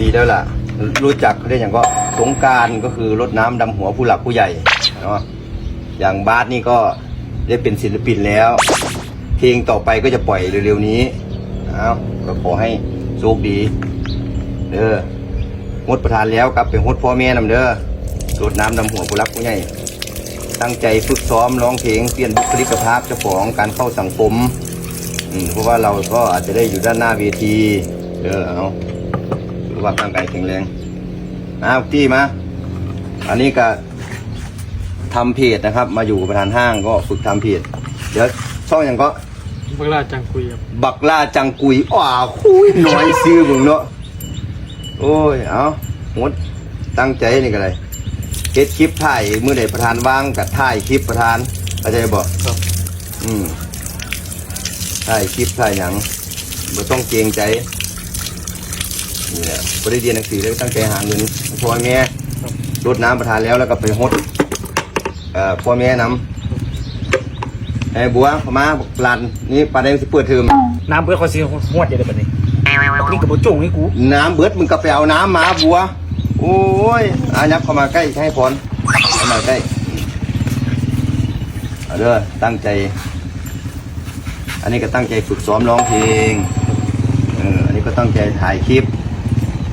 ดีแล้วล่ะ รู้จักเรียกอย่างก็สงการก็คือรดน้ำดำหัวผู้หลักผู้ใหญ่เนาะอย่างบาสนี่ก็ได้เป็นศิลปินแล้ว เพลงต่อไปก็จะปล่อยเร็วๆนี้เอาก็ขอให้โชคดีเด้องดประทานแล้วกลับไปงดพ่อแม่นำเด้อรดน้ำดำหัวผู้รักผู้ใหญ่ตั้งใจฝึกซ้อมร้องเพลงเปลี่ยนบุคลิกภาพเจ้าของการเข้าสังคมอืมเพราะว่าเราก็อาจจะได้อยู่ด้านหน้าเวทีเด้อเอา สุขภาพร่างกายแข็งแรงนะพี่มา อันนี้ก็ทำเพจนะครับ มาอยู่กับประธานห้างก็ฝึกทำเพจเดี๋ยวช่องอย่างก็บักลาจังคุยครับบักล่าจังกุยอ้าคุยน้อยซื้อมึงเนาะโอ้ยเอาหมดตั้งใจนี่ก็เลยเฮ็ดคลิปถ่ายมือใดประธานว่างกับถ่ายคลิปประธานเข้าใจบ่ครับอืมถ่ายคลิปถ่ายหยังบ่ต้องเกรงใจ นี่แหละบ่ได้เรียนหนังสือแล้วตั้งใจหาเงินให้พ่อแม่รดน้ำประธานแล้วแล้วก็ไปฮดเอ่อพ่อแม่นำไอ้บัวเข้ามาบอกหลานนี่ปานใดสิเปิดเทอมน้ำเพื่อคอยซีหวดเดี๋ยวแบบนี้นี่กับบุจุ่งนี่กูน้ำเบิดมึงก็ไปเอาน้ำมาบัว โอ้ยอายับเข้ามาใกล้ให้พรเข้ามาใกล้เอาเด้อตั้งใจ อันนี้ก็ตั้งใจฝึกซ้อมร้องเพลง เออ อันนี้ก็ตั้งใจถ่ายคลิป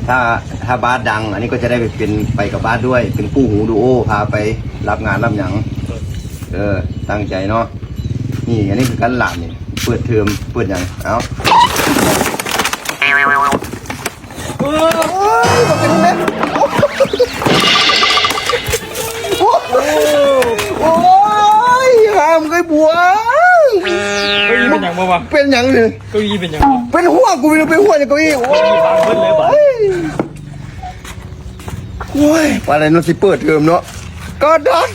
ถ้าถ้าบาสดัง อันนี้ก็จะได้ไปเป็นไปกับบาสด้วย เป็นคู่หูดูโอพาไปรับงานรับหยังเออตั้งใจเนาะนี่อันนี้คือการหลานนี่เปิดเทอมเปิดหยังเอาโอ้ยหามเคยบัวเก้าอี้เป็นอย่างบ่วะเป็นหยังเลยเก้าอี้เป็นอย่างบ่เป็นหัวกูไม่รู้เป็นหัวอย่างเก้าอี้โอ้ย บางเพิ่นเลยบ่ โอ้ยอะไรเนาะสิเปิดเทอมเนาะก็ดัน